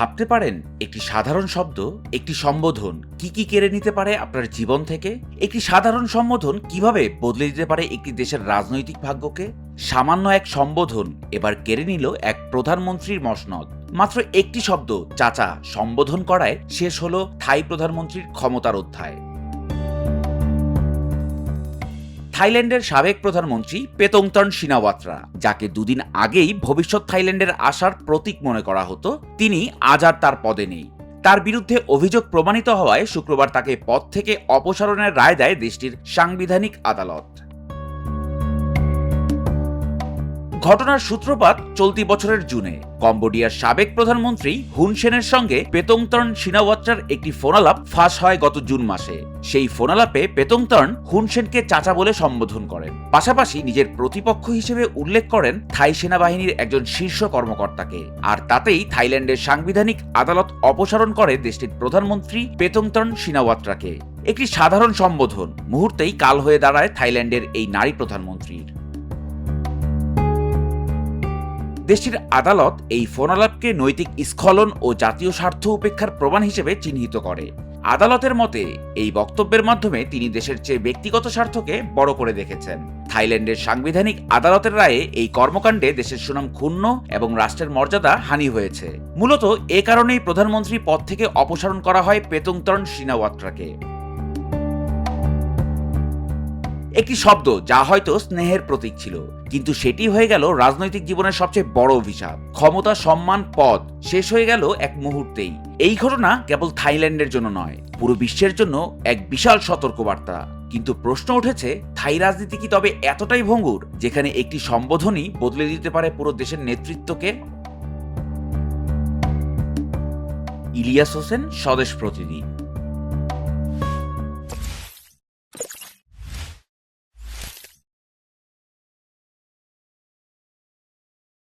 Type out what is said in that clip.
ভাবতে পারেন, একটি সাধারণ শব্দ, একটি সম্বোধন কি কি কেড়ে নিতে পারে আপনার জীবন থেকে? একটি সাধারণ সম্বোধন কীভাবে বদলে দিতে পারে একটি দেশের রাজনৈতিক ভাগ্যকে? সামান্য এক সম্বোধন এবার কেড়ে নিল এক প্রধানমন্ত্রীর মসনদ। মাত্র একটি শব্দ, চাচা, সম্বোধন করায় শেষ হলো থাই প্রধানমন্ত্রীর ক্ষমতার অধ্যায়। থাইল্যান্ডের সাবেক প্রধানমন্ত্রী পেতংতন সিনাওয়াত্রা যাকে দুদিন আগেই ভবিষ্যৎ থাইল্যান্ডের আশার প্রতীক মনে করা হতো, তিনি আজ আর তার পদে নেই। তার বিরুদ্ধে অভিযোগ প্রমাণিত হওয়ায় শুক্রবার তাকে পদ থেকে অপসারণের রায় দেয় দেশটির সাংবিধানিক আদালত। ঘটনার সূত্রপাত চলতি বছরের জুনে। কম্বোডিয়ার সাবেক প্রধানমন্ত্রী হুন সেনের সঙ্গে পেতংতর্ন সিনাওয়াত্রার একটি ফোনালাপ ফাঁস হয় গত জুন মাসে। সেই ফোনালাপে পেতংতর্ন হুন সেনকে চাচা বলে সম্বোধন করেন। পাশাপাশি নিজের প্রতিপক্ষ হিসেবে উল্লেখ করেন থাই সেনাবাহিনীর একজন শীর্ষ কর্মকর্তাকে। আর তাতেই থাইল্যান্ডের সাংবিধানিক আদালত অপসারণ করে দেশটির প্রধানমন্ত্রী পেতংতর্ন সিনাওয়াত্রাকে। একটি সাধারণ সম্বোধন, মুহূর্তেই কাল হয়ে দাঁড়ায় থাইল্যান্ডের এই নারী প্রধানমন্ত্রীর। দেশটির আদালত এই ফোনালাপকে নৈতিক স্খলন ও জাতীয় স্বার্থ উপেক্ষার প্রমাণ হিসেবে চিহ্নিত করে। আদালতের মতে, এই বক্তব্যের মাধ্যমে তিনি দেশের চেয়ে ব্যক্তিগত স্বার্থকে বড় করে দেখেছেন। থাইল্যান্ডের সাংবিধানিক আদালতের রায়ে এই কর্মকাণ্ডে দেশের সুনাম ক্ষুণ্ণ এবং রাষ্ট্রের মর্যাদা হানি হয়েছে। মূলত এ কারণেই প্রধানমন্ত্রী পদ থেকে অপসারণ করা হয় পেতুংতরণ সিনাওয়াত্রাকে একটি শব্দ যা হয়তো স্নেহের প্রতীক ছিল, কিন্তু সেটি হয়ে গেল রাজনৈতিক জীবনের সবচেয়ে বড় অভিশাপ। ক্ষমতা, সম্মান পদ শেষ হয়ে গেল এক মুহূর্তেই। এই ঘটনা কেবল থাইল্যান্ডের জন্য নয়, পুরো বিশ্বের জন্য এক বিশাল সতর্কবার্তা। কিন্তু প্রশ্ন উঠেছে, থাই রাজনীতি কি তবে এতটাই ভঙ্গুর, যেখানে একটি সম্বোধনই বদলে দিতে পারে পুরো দেশের নেতৃত্বকে? ইলিয়াস হোসেন, স্বদেশ প্রতিনিধি।